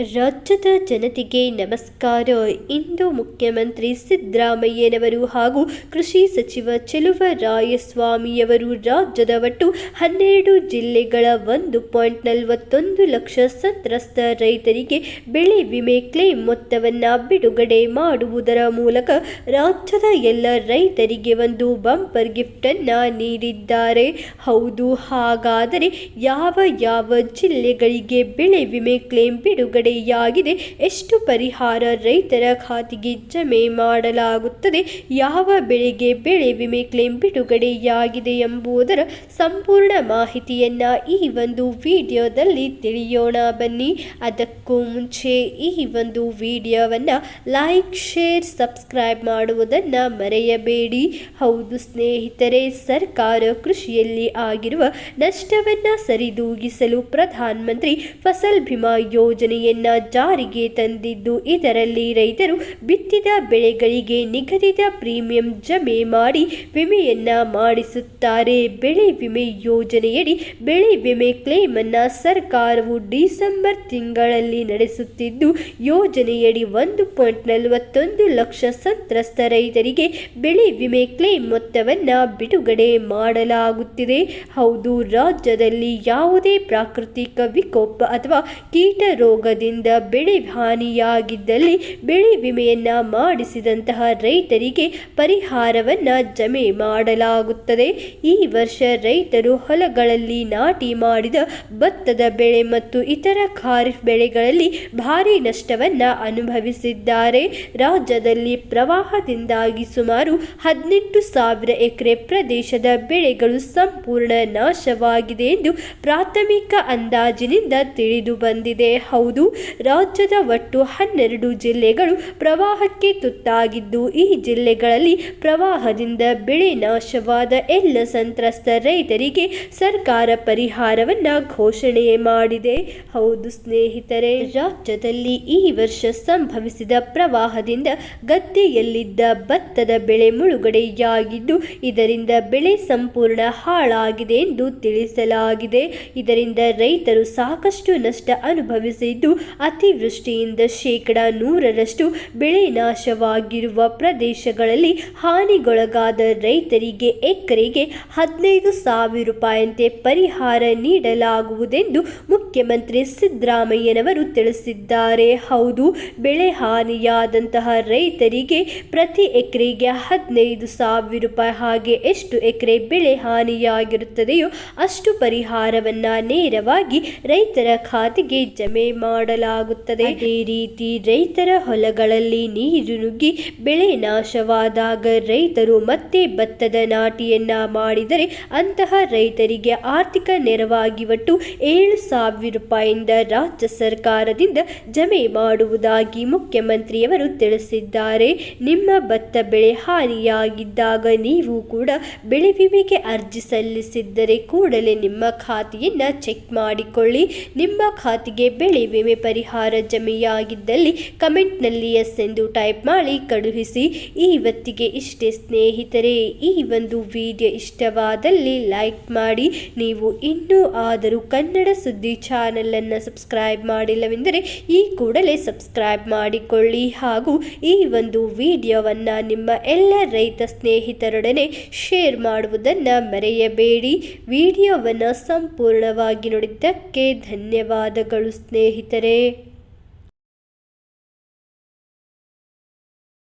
ರಾಜ್ಯದ ಜನತೆಗೆ ನಮಸ್ಕಾರ. ಇಂದು ಮುಖ್ಯಮಂತ್ರಿ ಸಿದ್ದರಾಮಯ್ಯನವರು ಹಾಗೂ ಕೃಷಿ ಸಚಿವ ಚೆಲುವರಾಯಸ್ವಾಮಿಯವರು ರಾಜ್ಯದ ಒಟ್ಟು ಹನ್ನೆರಡು ಜಿಲ್ಲೆಗಳ ಒಂದು ಪಾಯಿಂಟ್ ನಲವತ್ತೊಂದು ಲಕ್ಷ ಸಂತ್ರಸ್ತ ರೈತರಿಗೆ ಬೆಳೆ ವಿಮೆ ಕ್ಲೇಮ್ ಮೊತ್ತವನ್ನು ಬಿಡುಗಡೆ ಮಾಡುವುದರ ಮೂಲಕ ರಾಜ್ಯದ ಎಲ್ಲ ರೈತರಿಗೆ ಒಂದು ಬಂಪರ್ ಗಿಫ್ಟನ್ನು ನೀಡಿದ್ದಾರೆ. ಹೌದು, ಹಾಗಾದರೆ ಯಾವ ಯಾವ ಜಿಲ್ಲೆಗಳಿಗೆ ಬೆಳೆ ವಿಮೆ ಕ್ಲೇಮ್ ಬಿಡುಗಡೆಯಾಗಿದೆ ಎಷ್ಟು ಪರಿಹಾರ ರೈತರ ಖಾತೆಗೆ ಜಮೆ ಮಾಡಲಾಗುತ್ತದೆ? ಯಾವ ಬೆಳೆಗೆ ಬೆಳೆ ವಿಮೆ ಕ್ಲೇಮ್ ಬಿಡುಗಡೆಯಾಗಿದೆ ಎಂಬುದರ ಸಂಪೂರ್ಣ ಮಾಹಿತಿಯನ್ನು ಈ ಒಂದು ವಿಡಿಯೋದಲ್ಲಿ ತಿಳಿಯೋಣ ಬನ್ನಿ. ಅದಕ್ಕೂ ಮುಂಚೆ ಈ ಒಂದು ವಿಡಿಯೋವನ್ನು ಲೈಕ್, ಶೇರ್, ಸಬ್ಸ್ಕ್ರೈಬ್ ಮಾಡುವುದನ್ನು ಮರೆಯಬೇಡಿ. ಹೌದು ಸ್ನೇಹಿತರೆ, ಸರ್ಕಾರ ಕೃಷಿಯಲ್ಲಿ ಆಗಿರುವ ನಷ್ಟವನ್ನು ಸರಿದೂಗಿಸಲು ಪ್ರಧಾನಮಂತ್ರಿ ಫಸಲ್ ಬಿಮಾ ಯೋಜನೆಯನ್ನ ಜಾರಿಗೆ ತಂದಿದ್ದು. ಇದರಲ್ಲಿ ರೈತರು ಬಿತ್ತಿದ ಬೆಳೆಗಳಿಗೆ ನಿಗದಿತ ಪ್ರೀಮಿಯಂ ಜಮೆ ಮಾಡಿ ವಿಮೆಯನ್ನ ಮಾಡಿಸುತ್ತಾರೆ. ಬೆಳೆ ವಿಮೆ ಯೋಜನೆಯಡಿ ಬೆಳೆ ವಿಮೆ ಕ್ಲೇಮ್ ಅನ್ನ ಸರ್ಕಾರವು ಡಿಸೆಂಬರ್ ತಿಂಗಳಲ್ಲಿ ನಡೆಸುತ್ತಿದ್ದು, ಯೋಜನೆಯಡಿ ಒಂದು ಪಾಯಿಂಟ್ ನಲವತ್ತೊಂದು ಲಕ್ಷ ಸಂತ್ರಸ್ತ ರೈತರಿಗೆ ಬೆಳೆ ವಿಮೆ ಕ್ಲೇಮ್ ಮೊತ್ತವನ್ನು ಬಿಡುಗಡೆ ಮಾಡಲಾಗುತ್ತಿದೆ. ಹೌದು, ರಾಜ್ಯದಲ್ಲಿ ಯಾವುದೇ ಪ್ರಾಕೃತಿಕ ವಿಕೋಪ ಅಥವಾ ಕೀಟ ರೋಗದಿಂದ ಬೆಳೆ ಹಾನಿಯಾಗಿದ್ದಲ್ಲಿ ಬೆಳೆ ವಿಮೆಯನ್ನ ಮಾಡಿಸಿದಂತಹ ರೈತರಿಗೆ ಪರಿಹಾರವನ್ನ ಜಮೆ ಮಾಡಲಾಗುತ್ತದೆ. ಈ ವರ್ಷ ರೈತರು ಹೊಲಗಳಲ್ಲಿ ನಾಟಿ ಮಾಡಿದ ಭತ್ತದ ಬೆಳೆ ಮತ್ತು ಇತರ ಖಾರಿಫ್ ಬೆಳೆಗಳಲ್ಲಿ ಭಾರಿ ನಷ್ಟವನ್ನ ಅನುಭವಿಸಿದ್ದಾರೆ. ರಾಜ್ಯದಲ್ಲಿ ಪ್ರವಾಹದಿಂದಾಗಿ ಸುಮಾರು ಹದಿನೆಂಟು ಸಾವಿರ ಎಕರೆ ಪ್ರದೇಶದ ಬೆಳೆಗಳು ಸಂಪೂರ್ಣ ನಾಶವಾಗಿದೆ ಎಂದು ಪ್ರಾಥಮಿಕ ಅಂದಾಜಿನಿಂದ ತಿಳಿದು ಬಂದಿದೆ. ಹೌದು ರಾಜ್ಯದ ಒಟ್ಟು ಹನ್ನೆರಡು ಜಿಲ್ಲೆಗಳು ಪ್ರವಾಹಕ್ಕೆ ತುತ್ತಾಗಿದ್ದು, ಈ ಜಿಲ್ಲೆಗಳಲ್ಲಿ ಪ್ರವಾಹದಿಂದ ಬೆಳೆ ನಾಶವಾದ ಎಲ್ಲ ಸಂತ್ರಸ್ತ ರೈತರಿಗೆ ಸರ್ಕಾರ ಪರಿಹಾರವನ್ನ ಘೋಷಣೆ ಮಾಡಿದೆ. ಹೌದು ಸ್ನೇಹಿತರೆ, ರಾಜ್ಯದಲ್ಲಿ ಈ ವರ್ಷ ಸಂಭವಿಸಿದ ಪ್ರವಾಹದಿಂದ ಗದ್ದೆಯಲ್ಲಿದ್ದ ಭತ್ತದ ಬೆಳೆ ಮುಳುಗಡೆಯಾಗಿದ್ದು, ಇದರಿಂದ ಬೆಳೆ ಸಂಪೂರ್ಣ ಹಾಳಾಗಿದೆ ಎಂದು ತಿಳಿಸಲಾಗಿದೆ. ಇದರಿಂದ ರೈತರು ಸಾಕಷ್ಟು ನಷ್ಟ ಅನುಭವಿಸಿದ್ದು ಅತಿವೃಷ್ಟಿಯಿಂದ ಶೇಕಡ ನೂರರಷ್ಟು ಬೆಳೆ ನಾಶವಾಗಿರುವ ಪ್ರದೇಶಗಳಲ್ಲಿ ಹಾನಿಗೊಳಗಾದ ರೈತರಿಗೆ ಎಕರೆಗೆ ಹದಿನೈದು ಸಾವಿರ ರೂಪಾಯಿಯಂತೆ ಪರಿಹಾರ ನೀಡಲಾಗುವುದೆಂದು ಮುಖ್ಯಮಂತ್ರಿ ಸಿದ್ದರಾಮಯ್ಯನವರು ತಿಳಿಸಿದ್ದಾರೆ. ಹೌದು, ಬೆಳೆ ಹಾನಿಯಾದಂತಹ ರೈತರಿಗೆ ಪ್ರತಿ ಎಕರೆಗೆ ಹದಿನೈದು ಸಾವಿರ ರೂಪಾಯಿ ಹಾಗೆ ಎಷ್ಟು ಎಕರೆ ಬೆಳೆ ಹಾನಿಯಾಗಿರುತ್ತದೆಯೋ ಅಷ್ಟು ಪರಿಹಾರವನ್ನು ನೇರವಾಗಿ ರೈತರ ಖಾತೆಗೆ ಜಮೆ ಮಾಡಲಾಗುತ್ತದೆ ಅದೇ ರೀತಿ ರೈತರ ಹೊಲಗಳಲ್ಲಿ ನೀರು ನುಗ್ಗಿ ಬೆಳೆ ನಾಶವಾದಾಗ ರೈತರು ಮತ್ತೆ ಭತ್ತದ ನಾಟಿಯನ್ನ ಮಾಡಿದರೆ ಅಂತಹ ರೈತರಿಗೆ ಆರ್ಥಿಕ ನೆರವಾಗಿ ಒಟ್ಟು ಏಳು ಸಾವಿರ ರೂಪಾಯಿಂದ ರಾಜ್ಯ ಸರ್ಕಾರದಿಂದ ಜಮೆ ಮಾಡುವುದಾಗಿ ಮುಖ್ಯಮಂತ್ರಿಯವರು ತಿಳಿಸಿದ್ದಾರೆ. ನಿಮ್ಮ ಭತ್ತ ಬೆಳೆ ಹಾನಿಯಾಗಿದ್ದಾಗ ನೀವು ಕೂಡ ಬೆಳೆ ವಿಮೆಗೆ ಅರ್ಜಿ ಸಲ್ಲಿಸಿದ್ದರೆ ಕೂಡಲೇ ನಿಮ್ಮ ಖಾತೆಯನ್ನು ಚೆಕ್ ಮಾಡಿಕೊಳ್ಳಿ. ನಿಮ್ಮ ಖಾತೆಗೆ ಬೆಳೆ ವಿಮೆ ಪರಿಹಾರ ಜಮೆಯಾಗಿದ್ದಲ್ಲಿ ಕಮೆಂಟ್ನಲ್ಲಿ ಎಸ್ ಎಂದು ಟೈಪ್ ಮಾಡಿ ಕಳುಹಿಸಿ. ಇವತ್ತಿಗೆ ಇಷ್ಟೇ ಸ್ನೇಹಿತರೆ, ಈ ಒಂದು ವಿಡಿಯೋ ಇಷ್ಟವಾದಲ್ಲಿ ಲೈಕ್ ಮಾಡಿ. ನೀವು ಇನ್ನೂ ಆದರೂ ಕನ್ನಡ ಸುದ್ದಿ ಚಾನಲನ್ನು ಸಬ್ಸ್ಕ್ರೈಬ್ ಮಾಡಿಲ್ಲವೆಂದರೆ ಈ ಕೂಡಲೇ ಸಬ್ಸ್ಕ್ರೈಬ್ ಮಾಡಿಕೊಳ್ಳಿ. ಹಾಗೂ ಈ ಒಂದು ವಿಡಿಯೋವನ್ನು ನಿಮ್ಮ ಎಲ್ಲ ರೈತ ಸ್ನೇಹಿತರೊಡನೆ ಶೇರ್ ಮಾಡುವುದನ್ನು ಮರೆಯಬೇಡಿ. ವಿಡಿಯೋವನ್ನು ಸಂಪೂರ್ಣವಾಗಿ ನೋಡಿದ್ದಕ್ಕೆ ಧನ್ಯವಾದಗಳು ಸ್ನೇಹಿತರೆ. day